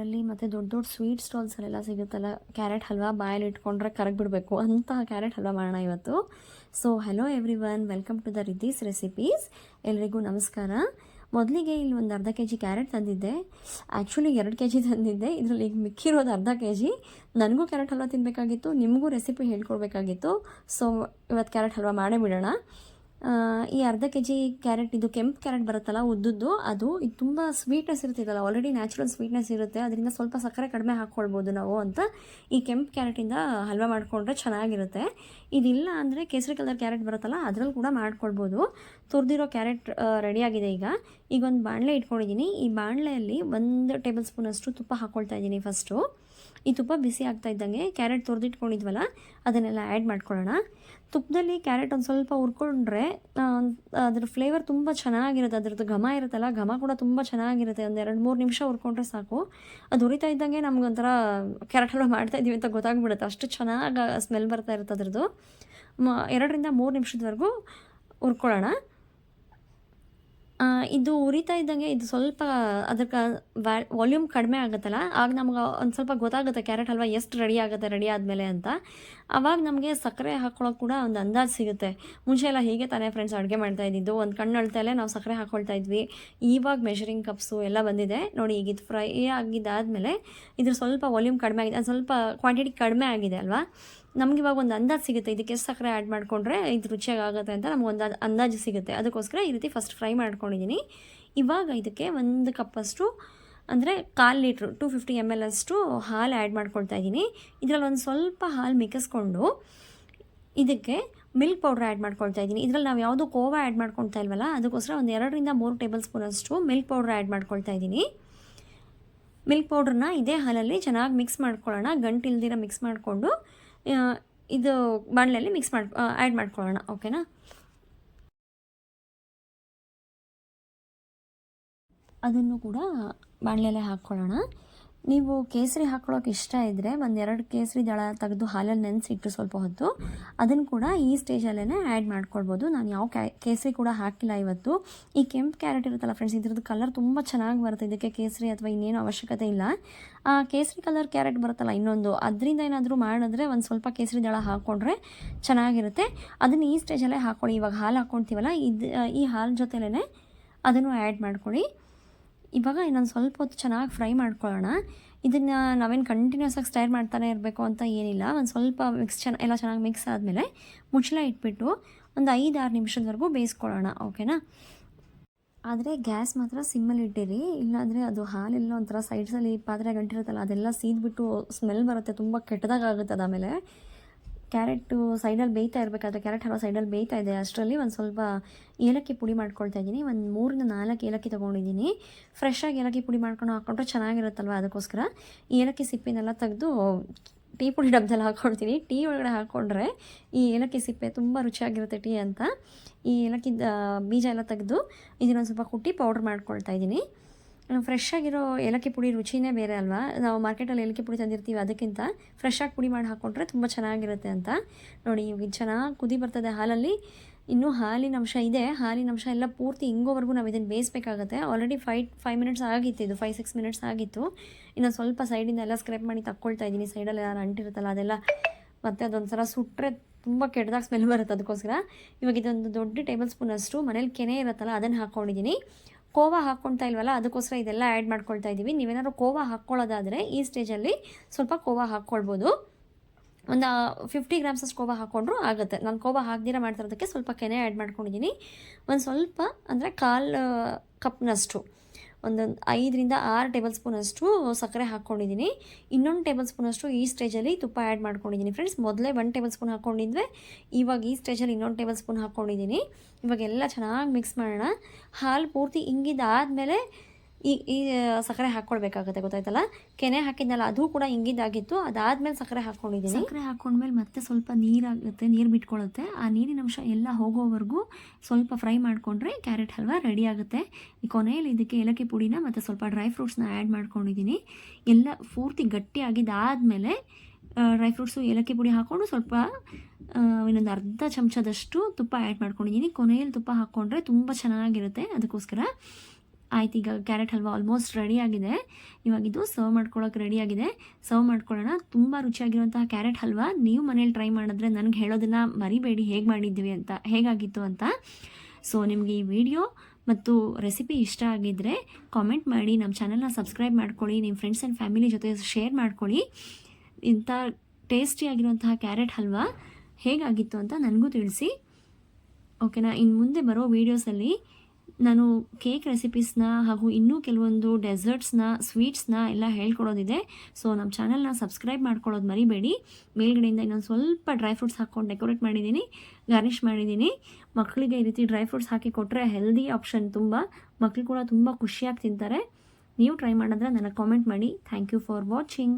ಮತ್ತು ದೊಡ್ಡ ದೊಡ್ಡ ಸ್ವೀಟ್ ಸ್ಟಾಲ್ಸಲ್ಲೆಲ್ಲ ಸಿಗುತ್ತಲ್ಲ ಕ್ಯಾರೆಟ್ ಹಲ್ವಾ ಬಾಯಲ್ಲಿ ಇಟ್ಕೊಂಡ್ರೆ ಕರಗಿಬಿಡ್ಬೇಕು. ಅಂತಹ ಕ್ಯಾರೆಟ್ ಹಲ್ವಾ ಮಾಡೋಣ ಇವತ್ತು. So hello everyone welcome to the Riddhi's recipes ಎಲ್ರಿಗೂ ನಮಸ್ಕಾರ. ಮೊದಲಿಗೆ ಇಲ್ಲಿ ಒಂದು ಅರ್ಧ ಕೆ ಜಿ ಕ್ಯಾರೆಟ್ ತಂದಿದ್ದೆ. ಆ್ಯಕ್ಚುಲಿ ಎರಡು ಕೆ ಜಿ ತಂದಿದ್ದೆ. ಇದರಲ್ಲಿ ಈಗ ಮಿಕ್ಕಿರೋದು ಅರ್ಧ ಕೆ ಜಿ ನನಗೂ ಕ್ಯಾರೆಟ್ ಹಲ್ವಾ ತಿನ್ನಬೇಕಾಗಿತ್ತು ನಿಮಗೂ ರೆಸಿಪಿ ಹೇಳ್ಕೊಡ್ಬೇಕಾಗಿತ್ತು. ಸೊ ಇವತ್ತು ಕ್ಯಾರೆಟ್ ಹಲ್ವಾ ಮಾಡೇ ಬಿಡೋಣ. ಈ ಅರ್ಧ ಕೆ ಜಿ ಕ್ಯಾರೆಟ್, ಇದು ಕೆಂಪು ಕ್ಯಾರೆಟ್ ಬರುತ್ತಲ್ಲ ಉದ್ದುದ್ದು, ಅದು ಇದು ತುಂಬ ಸ್ವೀಟ್ನೆಸ್ ಇರ್ತಿದ್ದಲ್ಲ ಆಲ್ರೆಡಿ ನ್ಯಾಚುರಲ್ ಸ್ವೀಟ್ನೆಸ್ ಇರುತ್ತೆ, ಅದರಿಂದ ಸ್ವಲ್ಪ ಸಕ್ಕರೆ ಕಡಿಮೆ ಹಾಕ್ಕೊಳ್ಬೋದು ನಾವು ಅಂತ ಈ ಕೆಂಪು ಕ್ಯಾರೆಟಿಂದ ಹಲ್ವಾ ಮಾಡಿಕೊಂಡ್ರೆ ಚೆನ್ನಾಗಿರುತ್ತೆ. ಇದಿಲ್ಲ ಅಂದರೆ ಕೇಸರಿ ಕಲರ್ ಕ್ಯಾರೆಟ್ ಬರುತ್ತಲ್ಲ, ಅದರಲ್ಲಿ ಕೂಡ ಮಾಡ್ಕೊಳ್ಬೋದು. ತುರಿದಿರೋ ಕ್ಯಾರೆಟ್ ರೆಡಿಯಾಗಿದೆ ಈಗ. ಈಗ ಒಂದು ಬಾಣಲೆ ಇಟ್ಕೊಂಡಿದ್ದೀನಿ ಈ ಬಾಣಲೆಯಲ್ಲಿ ಒಂದು ಟೇಬಲ್ ಸ್ಪೂನಷ್ಟು ತುಪ್ಪ ಹಾಕ್ಕೊಳ್ತಾ ಇದ್ದೀನಿ ಫಸ್ಟು ಈ ತುಪ್ಪ ಬಿಸಿ ಆಗ್ತಾ ಇದ್ದಂಗೆ ಕ್ಯಾರೆಟ್ ತೊರೆದಿಟ್ಕೊಂಡಿದ್ವಲ್ಲ ಅದನ್ನೆಲ್ಲ ಆ್ಯಡ್ ಮಾಡ್ಕೊಳ್ಳೋಣ. ತುಪ್ಪದಲ್ಲಿ ಕ್ಯಾರೆಟ್ ಒಂದು ಸ್ವಲ್ಪ ಹುರ್ಕೊಂಡ್ರೆ ಆ, ಅದ್ರ ಫ್ಲೇವರ್ ತುಂಬ ಚೆನ್ನಾಗಿರುತ್ತೆ. ಅದ್ರದ್ದು ಘಮ ಇರುತ್ತಲ್ಲ ಘಮ ಕೂಡ ತುಂಬ ಚೆನ್ನಾಗಿರುತ್ತೆ. ಒಂದು ಎರಡು ಮೂರು ನಿಮಿಷ ಹುರ್ಕೊಂಡ್ರೆ ಸಾಕು. ಅದು ಉರಿತಾ ಇದ್ದಂಗೆ ನಮ್ಗೆ ಒಂಥರ ಕ್ಯಾರೆಟ್ ಹಲ್ವಾ ಮಾಡ್ತಾ ಇದ್ದೀವಿ ಅಂತ ಗೊತ್ತಾಗ್ಬಿಡುತ್ತೆ. ಅಷ್ಟು ಚೆನ್ನಾಗಿ ಸ್ಮೆಲ್ ಬರ್ತಾ ಇರುತ್ತೆ ಅದರದ್ದು. ಎರಡರಿಂದ ಮೂರು ನಿಮಿಷದವರೆಗೂ ಹುರ್ಕೊಳ್ಳೋಣ. ಆ, ಇದು ಉರಿತಾ ಇದ್ದಂಗೆ ಇದು ಸ್ವಲ್ಪ ಅದಕ್ಕೆ ವಾಲ್ಯೂಮ್ ಕಡಿಮೆ ಆಗುತ್ತಲ್ಲ? ಆಗ ನಮ್ಗೆ ಒಂದು ಸ್ವಲ್ಪ ಗೊತ್ತಾಗುತ್ತೆ ಕ್ಯಾರೆಟ್ ಹಲ್ವಾ ಎಷ್ಟು ರೆಡಿ ಆಗುತ್ತೆ ರೆಡಿ ಆದಮೇಲೆ ಅಂತ. ಆವಾಗ ನಮಗೆ ಸಕ್ಕರೆ ಹಾಕ್ಕೊಳ್ಳೋಕೆ ಕೂಡ ಒಂದು ಅಂದಾಜು ಸಿಗುತ್ತೆ. ಮುಂಚೆ ಎಲ್ಲ ಹೀಗೆ ತಾನೇ ಫ್ರೆಂಡ್ಸ್ ಅಡುಗೆ ಮಾಡ್ತಾ ಇದ್ದಿದ್ದು. ಒಂದು ಕಣ್ಣು ಅಳ್ತಲೇ ನಾವು ಸಕ್ಕರೆ ಹಾಕ್ಕೊಳ್ತಾ ಇದ್ವಿ. ಇವಾಗ ಮೆಷರಿಂಗ್ ಕಪ್ಸು ಎಲ್ಲ ಬಂದಿದೆ. ನೋಡಿ ಈಗ ಇದು ಫ್ರೈ ಆಗಿದ್ದಾದಮೇಲೆ ಇದ್ರ ಸ್ವಲ್ಪ ವಾಲ್ಯೂಮ್ ಕಡಿಮೆ ಆಗಿದೆ. ಅದು ಸ್ವಲ್ಪ ಕ್ವಾಂಟಿಟಿ ಕಡಿಮೆ ಆಗಿದೆ ಅಲ್ವಾ? ನಮ್ಗೆ ಇವಾಗ ಒಂದು ಅಂದಾಜು ಸಿಗುತ್ತೆ. ಇದಕ್ಕೆ ಎಷ್ಟು ಸಕ್ಕರೆ ಆ್ಯಡ್ ಮಾಡಿಕೊಂಡ್ರೆ ಇದು ರುಚಿಯಾಗಿ ಆಗುತ್ತೆ ಅಂತ ನಮ್ಗೆ ಒಂದು ಅಂದಾಜು ಸಿಗುತ್ತೆ. ಅದಕ್ಕೋಸ್ಕರ ಈ ರೀತಿ ಫಸ್ಟ್ ಫ್ರೈ ಮಾಡ್ಕೊಂಡಿದ್ದೀನಿ ಇವಾಗ ಇದಕ್ಕೆ ಒಂದು ಕಪ್ಪಷ್ಟು ಅಂದರೆ ಕಾಲು litre two fifty M L ಅಷ್ಟು ಹಾಲು ಆ್ಯಡ್ ಮಾಡ್ಕೊಳ್ತಾ ಇದ್ದೀನಿ ಇದರಲ್ಲಿ ಒಂದು ಸ್ವಲ್ಪ ಹಾಲು ಮಿಕ್ಕಿಸ್ಕೊಂಡು ಇದಕ್ಕೆ ಮಿಲ್ಕ್ ಪೌಡ್ರ್ ಆ್ಯಡ್ ಮಾಡ್ಕೊಳ್ತಾ ಇದ್ದೀನಿ ಇದರಲ್ಲಿ ನಾವು ಯಾವುದು ಕೋವಾ ಆ್ಯಡ್ ಮಾಡ್ಕೊಳ್ತಾ ಇಲ್ವಲ್ಲ, ಅದಕ್ಕೋಸ್ಕರ ಒಂದು ಎರಡರಿಂದ ಮೂರು ಟೇಬಲ್ ಸ್ಪೂನ್ ಅಷ್ಟು ಮಿಲ್ಕ್ ಪೌಡ್ರ್ ಆ್ಯಡ್ ಮಾಡ್ಕೊಳ್ತಾ ಇದ್ದೀನಿ ಮಿಲ್ಕ್ ಪೌಡ್ರನ್ನ ಇದೇ ಹಾಲಲ್ಲಿ ಚೆನ್ನಾಗಿ ಮಿಕ್ಸ್ ಮಾಡ್ಕೊಳ್ಳೋಣ. ಗಂಟಿಲ್ದಿರ ಮಿಕ್ಸ್ ಮಾಡಿಕೊಂಡು ಇದು ಬಾಣಲೆಯಲ್ಲಿ ಮಿಕ್ಸ್ ಮಾಡಿ ಆ್ಯಡ್ ಮಾಡ್ಕೊಳ್ಳೋಣ ಓಕೆನಾ ಅದನ್ನು ಕೂಡ ಬಾಣಲೆಯಲ್ಲೇ ಹಾಕ್ಕೊಳ್ಳೋಣ. ನೀವು ಕೇಸರಿ ಹಾಕ್ಕೊಳ್ಳೋಕೆ ಇಷ್ಟ ಇದ್ದರೆ ಒಂದೆರಡು ಕೇಸರಿ ದಳ ತೆಗೆದು ಹಾಲಲ್ಲಿ ನೆನೆಸಿಟ್ಟು ಸ್ವಲ್ಪ ಹೊತ್ತು ಅದನ್ನು ಕೂಡ ಈ ಸ್ಟೇಜಲ್ಲೇ ಆ್ಯಡ್ ಮಾಡ್ಕೊಳ್ಬೋದು. ನಾನು ಯಾವ ಕೇಸರಿ ಕೂಡ ಹಾಕಿಲ್ಲ ಇವತ್ತು. ಈ ಕೆಂಪು ಕ್ಯಾರೆಟ್ ಇರುತ್ತಲ್ಲ ಫ್ರೆಂಡ್ಸ್ ಇದ್ರದ್ದು ಕಲರ್ ತುಂಬ ಚೆನ್ನಾಗಿ ಬರುತ್ತೆ. ಇದಕ್ಕೆ ಕೇಸರಿ ಅಥವಾ ಇನ್ನೇನು ಅವಶ್ಯಕತೆ ಇಲ್ಲ. ಆ, ಕೇಸರಿ ಕಲರ್ ಕ್ಯಾರೆಟ್ ಬರುತ್ತಲ್ಲ ಇನ್ನೊಂದು, ಅದರಿಂದ ಏನಾದರೂ ಮಾಡಿದ್ರೆ ಒಂದು ಸ್ವಲ್ಪ ಕೇಸರಿ ದಳ ಹಾಕ್ಕೊಂಡ್ರೆ ಚೆನ್ನಾಗಿರುತ್ತೆ. ಅದನ್ನು ಈ ಸ್ಟೇಜಲ್ಲೇ ಹಾಕ್ಕೊಳ್ಳಿ ಇವಾಗ ಹಾಲು ಹಾಕ್ಕೊಳ್ತೀವಲ್ಲ ಇದು, ಈ ಹಾಲು ಜೊತೆಲೇ ಅದನ್ನು ಆ್ಯಡ್ ಮಾಡ್ಕೊಳ್ಳಿ. ಇವಾಗ ಇನ್ನೊಂದು ಸ್ವಲ್ಪ ಹೊತ್ತು ಚೆನ್ನಾಗಿ ಫ್ರೈ ಮಾಡ್ಕೊಳ್ಳೋಣ. ಇದನ್ನು ನಾವೇನು ಕಂಟಿನ್ಯೂಸ್ ಆಗಿ ಸ್ಟೈರ್ ಮಾಡ್ತಾನೆ ಇರಬೇಕು ಅಂತ ಏನಿಲ್ಲ. ಒಂದು ಸ್ವಲ್ಪ ಮಿಕ್ಸ್ ಚೆನ್ನ ಎಲ್ಲ ಚೆನ್ನಾಗಿ ಮಿಕ್ಸ್ ಆದಮೇಲೆ ಮುಚ್ಚಳ ಇಟ್ಬಿಟ್ಟು ಒಂದು ಐದು ಆರು ನಿಮಿಷದವರೆಗೂ ಬೇಯಿಸ್ಕೊಳ್ಳೋಣ ಓಕೆನಾ ಆದರೆ ಗ್ಯಾಸ್ ಮಾತ್ರ ಸಿಮ್ಮಲ್ಲಿ ಇಟ್ಟಿರಿ. ಇಲ್ಲಾಂದರೆ ಅದು ಹಾಲೆಲ್ಲ ಒಂಥರ ಸೈಡ್ಸಲ್ಲಿ ಪಾತ್ರೆ ಗಂಟಿರುತ್ತಲ್ಲ, ಅದೆಲ್ಲ ಸೀದ್ಬಿಟ್ಟು ಸ್ಮೆಲ್ ಬರುತ್ತೆ. ತುಂಬ ಕೆಟ್ಟದಾಗುತ್ತೆ ಅದಾದಮೇಲೆ. ಕ್ಯಾರೆಟು ಸೈಡಲ್ಲಿ ಬೇಯ್ತಾ ಇರಬೇಕಾದ್ರೆ ಕ್ಯಾರೆಟ್ ಹಲ್ವಾ ಸೈಡಲ್ಲಿ ಬೇಯ್ತಾ ಇದೆ. ಅಷ್ಟರಲ್ಲಿ ಒಂದು ಸ್ವಲ್ಪ ಏಲಕ್ಕಿ ಪುಡಿ ಮಾಡ್ಕೊಳ್ತಾ ಇದ್ದೀನಿ. ಒಂದು ಮೂರಿಂದ ನಾಲ್ಕು ಏಲಕ್ಕಿ ತೊಗೊಂಡಿದ್ದೀನಿ. ಫ್ರೆಶ್ಶಾಗಿ ಏಲಕ್ಕಿ ಪುಡಿ ಮಾಡ್ಕೊಂಡು ಹಾಕ್ಕೊಂಡ್ರೆ ಚೆನ್ನಾಗಿರುತ್ತಲ್ವ ಅದಕ್ಕೋಸ್ಕರ? ಏಲಕ್ಕಿ ಸಿಪ್ಪೆನೆಲ್ಲ ತೆಗೆದು ಟೀ ಪುಡಿ ಡಬ್ಬದಲ್ಲಿ ಹಾಕ್ಕೊಳ್ತೀನಿ ಟೀ ಒಳಗಡೆ ಹಾಕ್ಕೊಂಡ್ರೆ ಈ ಏಲಕ್ಕಿ ಸಿಪ್ಪೆ ತುಂಬ ರುಚಿಯಾಗಿರುತ್ತೆ ಟೀ ಅಂತ. ಈ ಏಲಕ್ಕಿ ಬೀಜ ಎಲ್ಲ ತೆಗೆದು ಇದನ್ನೊಂದು ಸ್ವಲ್ಪ ಕುಟ್ಟಿ ಪೌಡ್ರ್ ಮಾಡ್ಕೊಳ್ತಾ ಇದ್ದೀನಿ. ಫ್ರೆಶ್ ಆಗಿರೋ ಏಲಕ್ಕಿ ಪುಡಿ ರುಚಿನೇ ಬೇರೆ ಅಲ್ವಾ? ನಾವು ಮಾರ್ಕೆಟಲ್ಲಿ ಏಲಕ್ಕಿ ಪುಡಿ ತಂದಿರ್ತೀವಿ ಅದಕ್ಕಿಂತ ಫ್ರೆಶ್ ಆಗಿ ಪುಡಿ ಮಾಡಿ ಹಾಕ್ಕೊಂಡ್ರೆ ತುಂಬ ಚೆನ್ನಾಗಿರುತ್ತೆ ಅಂತ. ನೋಡಿ, ಇವಾಗ ಇದು ಚೆನ್ನಾಗಿ ಕುದಿ ಬರ್ತದೆ ಹಾಲಲ್ಲಿ. ಇನ್ನೂ ಹಾಲಿನ ಅಂಶ ಇದೆ. ಹಾಲಿನ ಅಂಶ ಎಲ್ಲ ಪೂರ್ತಿ ಹಿಂಗೋವರೆಗೂ ನಾವು ಇದನ್ನು ಬೇಯಿಸಬೇಕಾಗತ್ತೆ. ಆಲ್ರೆಡಿ ಫೈ ಫೈವ್ ಮಿನಿಟ್ಸ್ ಆಗಿತ್ತು ಇದು. ಫೈವ್ ಸಿಕ್ಸ್ ಮಿನಿಟ್ಸ್ ಆಗಿತ್ತು. ಇನ್ನು ಸ್ವಲ್ಪ ಸೈಡಿಂದ ಎಲ್ಲ ಸ್ಕ್ರೇಪ್ ಮಾಡಿ ತಕ್ಕೊಳ್ತಾ ಇದ್ದೀನಿ ಸೈಡಲ್ಲಿ ಯಾರು ಅಂಟಿರುತ್ತಲ್ಲ ಅದೆಲ್ಲ. ಮತ್ತು ಅದೊಂಥರ ಸುಟ್ಟರೆ ತುಂಬ ಕೆಟ್ಟದಾಗ ಸ್ಮೆಲ್ ಬರುತ್ತೆ ಅದಕ್ಕೋಸ್ಕರ. ಇವಾಗ ಇದೊಂದು ದೊಡ್ಡ ಟೇಬಲ್ ಸ್ಪೂನ್ ಅಷ್ಟು. ಮನೇಲಿ ಕೆನೆ ಇರುತ್ತಲ್ಲ, ಅದನ್ನು ಹಾಕ್ಕೊಂಡಿದ್ದೀನಿ ಕೋವಾ ಹಾಕ್ಕೊಳ್ತಾ ಇಲ್ವಲ್ಲ, ಅದಕ್ಕೋಸ್ಕರ ಇದೆಲ್ಲ ಆ್ಯಡ್ ಮಾಡ್ಕೊಳ್ತಾ ಇದ್ದೀವಿ ನೀವೇನಾದ್ರು ಕೋವಾ ಹಾಕ್ಕೊಳ್ಳೋದಾದರೆ ಈ ಸ್ಟೇಜಲ್ಲಿ ಸ್ವಲ್ಪ ಕೋವಾ ಹಾಕ್ಕೊಳ್ಬೋದು. ಒಂದು ಫಿಫ್ಟಿ ಗ್ರಾಮ್ಸಸ್ ಕೋವಾ ಹಾಕ್ಕೊಂಡ್ರು ಆಗುತ್ತೆ. ನಾನು ಕೋವಾ ಹಾಕ್ದಿರ ಮಾಡ್ತಿರೋದಕ್ಕೆ ಸ್ವಲ್ಪ ಕೆನೆ ಆ್ಯಡ್ ಮಾಡ್ಕೊಂಡಿದ್ದೀನಿ ಒಂದು ಸ್ವಲ್ಪ, ಅಂದರೆ ಕಾಲು ಕಪ್ನಷ್ಟು. ಒಂದು ಐದರಿಂದ ಆರು ಟೇಬಲ್ ಸ್ಪೂನಷ್ಟು ಸಕ್ಕರೆ ಹಾಕ್ಕೊಂಡಿದ್ದೀನಿ. ಇನ್ನೊಂದು ಟೇಬಲ್ ಸ್ಪೂನಷ್ಟು ಈ ಸ್ಟೇಜಲ್ಲಿ ತುಪ್ಪ ಆ್ಯಡ್ ಮಾಡ್ಕೊಂಡಿದ್ದೀನಿ ಫ್ರೆಂಡ್ಸ್. ಮೊದಲೇ ಒಂದು ಟೇಬಲ್ ಸ್ಪೂನ್ ಹಾಕ್ಕೊಂಡಿದ್ವಿ, ಇವಾಗ ಈ ಸ್ಟೇಜಲ್ಲಿ ಇನ್ನೊಂದು ಟೇಬಲ್ ಸ್ಪೂನ್ ಹಾಕ್ಕೊಂಡಿದ್ದೀನಿ. ಇವಾಗೆಲ್ಲ ಚೆನ್ನಾಗಿ ಮಿಕ್ಸ್ ಮಾಡೋಣ. ಹಾಲು ಪೂರ್ತಿ ಹಿಂಗಿದ್ದಾದಮೇಲೆ ಈ ಈ ಸಕ್ಕರೆ ಹಾಕ್ಕೊಳ್ಬೇಕಾಗುತ್ತೆ ಗೊತ್ತಾಯ್ತಲ್ಲ? ಕೆನೆ ಹಾಕಿದ್ನಲ್ಲ, ಅದು ಕೂಡ ಹಿಂಗಿದ್ದಾಗಿತ್ತು ಅದಾದ್ಮೇಲೆ ಸಕ್ಕರೆ ಹಾಕ್ಕೊಂಡಿದ್ದೀನಿ. ಸಕ್ಕರೆ ಹಾಕ್ಕೊಂಡ್ಮೇಲೆ ಮತ್ತೆ ಸ್ವಲ್ಪ ನೀರಾಗುತ್ತೆ, ನೀರು ಬಿಟ್ಕೊಳ್ಳುತ್ತೆ ಆ ನೀರಿನ ಅಂಶ ಎಲ್ಲ ಹೋಗೋವರೆಗೂ ಸ್ವಲ್ಪ ಫ್ರೈ ಮಾಡಿಕೊಂಡ್ರೆ ಕ್ಯಾರೆಟ್ ಹಲ್ವಾ ರೆಡಿ ಆಗುತ್ತೆ. ಈ ಕೊನೆಯಲ್ಲಿ ಇದಕ್ಕೆ ಏಲಕ್ಕಿ ಪುಡಿನ ಮತ್ತು ಸ್ವಲ್ಪ ಡ್ರೈ ಫ್ರೂಟ್ಸ್ನ ಆ್ಯಡ್ ಮಾಡ್ಕೊಂಡಿದ್ದೀನಿ. ಎಲ್ಲ ಪೂರ್ತಿ ಗಟ್ಟಿಯಾಗಿದ್ದಾದಮೇಲೆ ಡ್ರೈ ಫ್ರೂಟ್ಸು, ಏಲಕ್ಕಿ ಪುಡಿ ಹಾಕ್ಕೊಂಡು ಸ್ವಲ್ಪ ಇನ್ನೊಂದು ಅರ್ಧ ಚಮಚದಷ್ಟು ತುಪ್ಪ ಆ್ಯಡ್ ಮಾಡ್ಕೊಂಡಿದ್ದೀನಿ. ಕೊನೆಯಲ್ಲಿ ತುಪ್ಪ ಹಾಕ್ಕೊಂಡ್ರೆ ತುಂಬ ಚೆನ್ನಾಗಿರುತ್ತೆ ಅದಕ್ಕೋಸ್ಕರ. ಆಯ್ತು, ಈಗ ಕ್ಯಾರೆಟ್ ಹಲ್ವಾ ಆಲ್ಮೋಸ್ಟ್ ರೆಡಿ ಆಗಿದೆ. ಇವಾಗ ಇದು ಸರ್ವ್ ಮಾಡ್ಕೊಳ್ಳೋಕೆ ರೆಡಿ ಆಗಿದೆ. ಸರ್ವ್ ಮಾಡ್ಕೊಳ್ಳೋಣ. ತುಂಬ ರುಚಿಯಾಗಿರುವಂತಹ ಕ್ಯಾರೆಟ್ ಹಲ್ವಾ. ನೀವು ಮನೇಲಿ ಟ್ರೈ ಮಾಡಿದ್ರೆ ನನಗೆ ಹೇಳೋದನ್ನು ಮರಿಬೇಡಿ. ಹೇಗೆ ಮಾಡಿದ್ವಿ ಅಂತ, ಹೇಗಾಗಿತ್ತು ಅಂತ. ಸೊ ನಿಮಗೆ ಈ ವಿಡಿಯೋ ಮತ್ತು ರೆಸಿಪಿ ಇಷ್ಟ ಆಗಿದ್ದರೆ ಕಾಮೆಂಟ್ ಮಾಡಿ. ನಮ್ಮ ಚಾನಲ್ನ ಸಬ್ಸ್ಕ್ರೈಬ್ ಮಾಡ್ಕೊಳ್ಳಿ. ನಿಮ್ಮ ಫ್ರೆಂಡ್ಸ್ ಆ್ಯಂಡ್ ಫ್ಯಾಮಿಲಿ ಜೊತೆ ಶೇರ್ ಮಾಡ್ಕೊಳ್ಳಿ. ಇಂಥ ಟೇಸ್ಟಿಯಾಗಿರುವಂತಹ ಕ್ಯಾರೆಟ್ ಹಲ್ವಾ ಹೇಗಾಗಿತ್ತು ಅಂತ ನನಗೂ ತಿಳಿಸಿ. ಓಕೆನಾ ಇನ್ನು ಮುಂದೆ ಬರೋ ವೀಡಿಯೋಸಲ್ಲಿ ನಾನು ಕೇಕ್ ರೆಸಿಪೀಸ್ನ ಹಾಗೂ ಇನ್ನೂ ಕೆಲವೊಂದು ಡೆಸರ್ಟ್ಸ್ನ ಸ್ವೀಟ್ಸ್ನ ಎಲ್ಲ ಹೇಳ್ಕೊಡೋದಿದೆ. ಸೊ ನಮ್ಮ ಚಾನಲ್ನ ಸಬ್ಸ್ಕ್ರೈಬ್ ಮಾಡ್ಕೊಳ್ಳೋದು ಮರಿಬೇಡಿ. ಮೇಲ್ಗಡೆಯಿಂದ ಇನ್ನೊಂದು ಸ್ವಲ್ಪ ಡ್ರೈ ಫ್ರೂಟ್ಸ್ ಹಾಕ್ಕೊಂಡು ಡೆಕೋರೇಟ್ ಮಾಡಿದ್ದೀನಿ ಗಾರ್ನಿಷ್ ಮಾಡಿದ್ದೀನಿ. ಮಕ್ಕಳಿಗೆ ಈ ರೀತಿ ಡ್ರೈ ಫ್ರೂಟ್ಸ್ ಹಾಕಿ ಕೊಟ್ಟರೆ ಹೆಲ್ದಿ ಆಪ್ಷನ್ ತುಂಬ. ಮಕ್ಕಳು ಕೂಡ ತುಂಬ ಖುಷಿಯಾಗಿ ತಿಂತಾರೆ. ನೀವು ಟ್ರೈ ಮಾಡಿದ್ರೆ ನನಗೆ ಕಾಮೆಂಟ್ ಮಾಡಿ. Thank you for watching